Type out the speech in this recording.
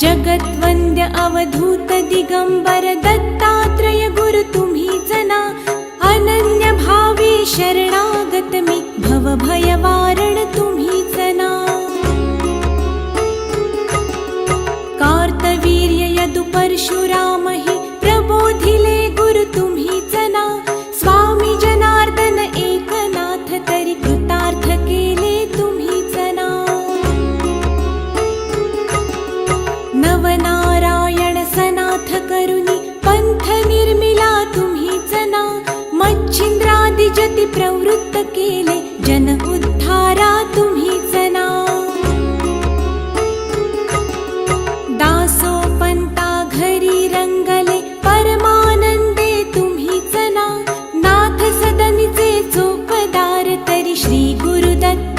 जगद्वन्द्य अवधूत दिगंबर दत्तात्रय गुरु तुम्हीच ना अनन्य भावे शरणागत मी भवभयवारण तुम्हीच ना कार्तवीर्य यदु परशुराम नवनारायण सनाथ करुणी पंथ निर्मिला तुम्ही जना. मच्छिंद्रादि जती प्रवृत्त केले जन उद्धारा तुम्ही जना. दासो पंता घरी रंगले परमानंदे तुम्ही जना. नाथ सदनीचे चोपदार तरी श्री गुरुदत्त